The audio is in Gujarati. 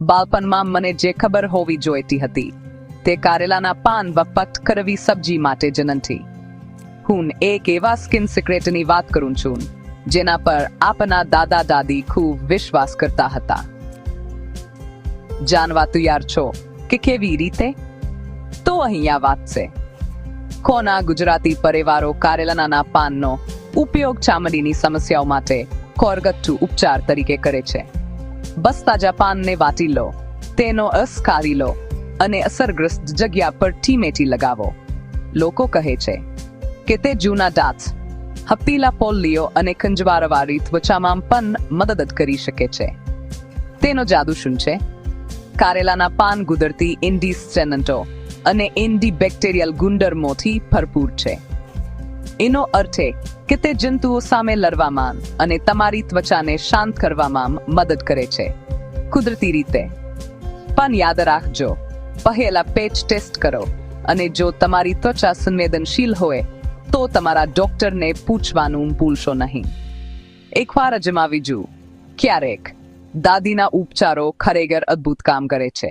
બાળપણમાં મને જે ખબર હોવી જોઈતી હતી, તે કારેલાના પાન વપત કરવી સબ્જી માટે જનંતી હું એક એવા સ્કિન સિક્રેટની વાત કરું છું, જેના પર આપના દાદા દાદી ખૂબ વિશ્વાસ કરતા હતા. જાણવા તૈયાર છો કે કેવી રીતે? તો અહીંયા વાત છે. કોના ગુજરાતી પરિવારો કારેલાના પાનનો ઉપયોગ ચામડીની સમસ્યાઓ માટે કોરગટ્ટુ ઉપચાર તરીકે કરે છે? બસ તાજા પાનને વાટી લો. તેનો અસ કાઢી લો અને અસરગ્રસ્ત જગ્યા પર ટીમેટી લગાવો. લોકો કહે છે કે તે જૂના દાંત, હપ્પીલા પોલ્લીઓ અને ખંજવારવાળી ત્વચામાં પણ મદદ કરી શકે છે. તેનો જાદુ શું છે? કારેલાના પાન ગુદરતી ઇન્ડિસ્ટેનન્ટો અને ઇન્ડી બેક્ટેરિયલ ગુંડરમોથી ભરપૂર છે. એનો અર્થ એ કે તે જંતુઓ સામે લડવામાં અને તમારી ત્વચાને શાંત કરવામાં મદદ કરે છે. કુદરતી રીતે. પણ યાદ રાખજો, પહેલા પેચ ટેસ્ટ કરો અને જો તમારી ત્વચા સંવેદનશીલ હોય, તો તમારા ડોક્ટરને પૂછવાનું ભૂલશો નહીં. એકવાર અજમાવી જુઓ. ક્યારેક દાદીના ઉપચારો ખરેખર અદ્ભુત કામ કરે છે.